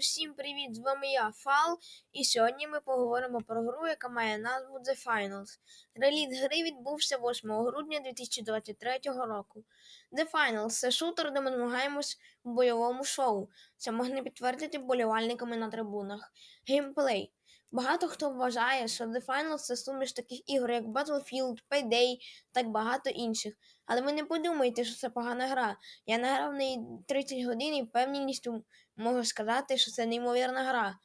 Усім привіт! З вами я, Фал, і сьогодні ми поговоримо про гру, яка має назву The Finals. Реліз гри відбувся 8 грудня 2023 року. The Finals це шутер, де ми змагаємось в бойовому шоу. Це можна підтвердити болівальниками на трибунах. Геймплей. Багато хто вважає, що The Finals це суміш таких ігор, як Battlefield, Payday та багато інших. Але ви не подумайте, що це погана гра. Я награв в неї 30 годин і впевненістю можу сказати, що це неймовірна гра.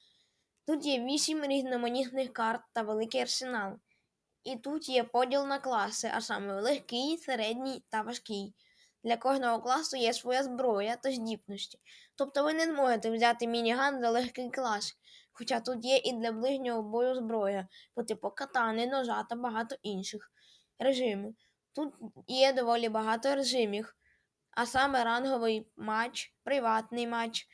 Тут є 8 різноманітних карт та великий арсенал. І тут є поділ на класи, а саме легкий, середній та важкий. Для кожного класу є своя зброя та здібності. Тобто ви не зможете взяти мініган за легкий клас, хоча тут є і для ближнього бою зброя, по типу катани, ножа та багато інших режимів. Тут є доволі багато режимів, а саме ранговий матч, приватний матч,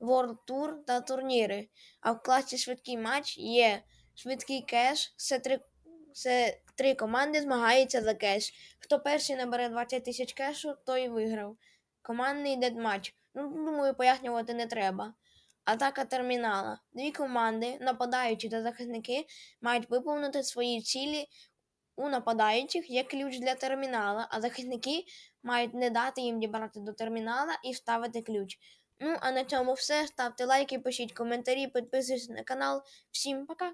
World Tour та турніри. А в класі швидкий матч є швидкий кеш, це три, це три команди змагаються за кеш. Хто перший набере 20 тисяч кешу, той виграв. Командний дедматч. Ну, думаю, пояснювати не треба. Атака термінала. Дві команди, нападаючі та захисники, мають виповнити свої цілі. У нападаючих є ключ для термінала, а захисники мають не дати їм дібрати до термінала і вставити ключ. Ну, а на цьому все. Ставте лайки, пишіть коментарі, підписуйтесь на канал. Всім пока!